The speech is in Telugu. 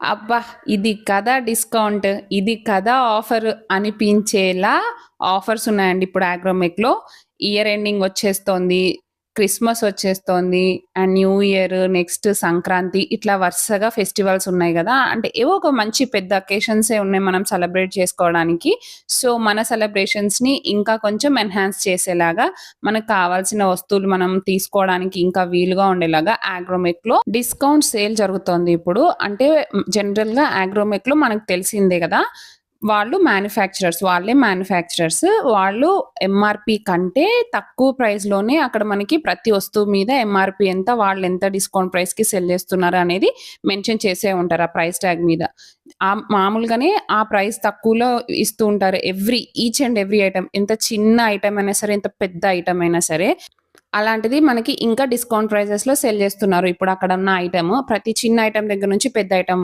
అబ్బా! ఇది కదా డిస్కౌంట్, ఇది కదా ఆఫర్ అనిపించేలా ఆఫర్స్ ఉన్నాయండి ఇప్పుడు ఆగ్రోమెక్‌లో. ఇయర్ ఎండింగ్ వచ్చేస్తోంది. క్రిస్మస్ వచ్చేస్తోంది. And new year, next Sankranti ఇట్లా వరుసగా ఫెస్టివల్స్ ఉన్నాయి కదా అంటే ఏవో ఒక మంచి పెద్ద అకేషన్సే ఉన్నాయి మనం సెలబ్రేట్ చేసుకోవడానికి. సో, మన సెలబ్రేషన్స్‌ని ఇంకా కొంచెం ఎన్హాన్స్ చేసేలాగా మనకు కావాల్సిన వస్తువులు మనం తీసుకోవడానికి ఇంకా వీలుగా ఉండేలాగా ఆగ్రోమెక్‌లో డిస్కౌంట్ సేల్ జరుగుతోంది ఇప్పుడు. అంటే జనరల్‌గా ఆగ్రోమెక్‌లో మనకు తెలిసిందే కదా వాళ్ళు మ్యానుఫ్యాక్చరర్స్. వాళ్ళే మ్యానుఫ్యాక్చరర్స్. వాళ్ళు ఎంఆర్పి కంటే తక్కువ ప్రైస్‌లోనే అక్కడ మనకి ప్రతి వస్తువు మీద ఎంఆర్పి ఎంత, వాళ్ళెంత డిస్కౌంట్ ప్రైస్‌కి సెల్ చేస్తున్నారు అనేది మెన్షన్ చేసే ఉంటారు ఆ ప్రైస్ ట్యాగ్ మీద. ఆ మామూలుగానే ఆ ప్రైస్ తక్కువలో ఇస్తూ ఉంటారు. Every each and every item ఎంత చిన్న ఐటమ్ అయినా సరే, ఎంత పెద్ద ఐటమ్ అయినా సరే. అలాంటిది మనకి ఇంకా డిస్కౌంట్ ప్రైజెస్‌లో సెల్ చేస్తున్నారు. ఇప్పుడు అక్కడ ఉన్న ఐటమ్ ప్రతి చిన్న ఐటమ్ దగ్గర నుంచి పెద్ద ఐటమ్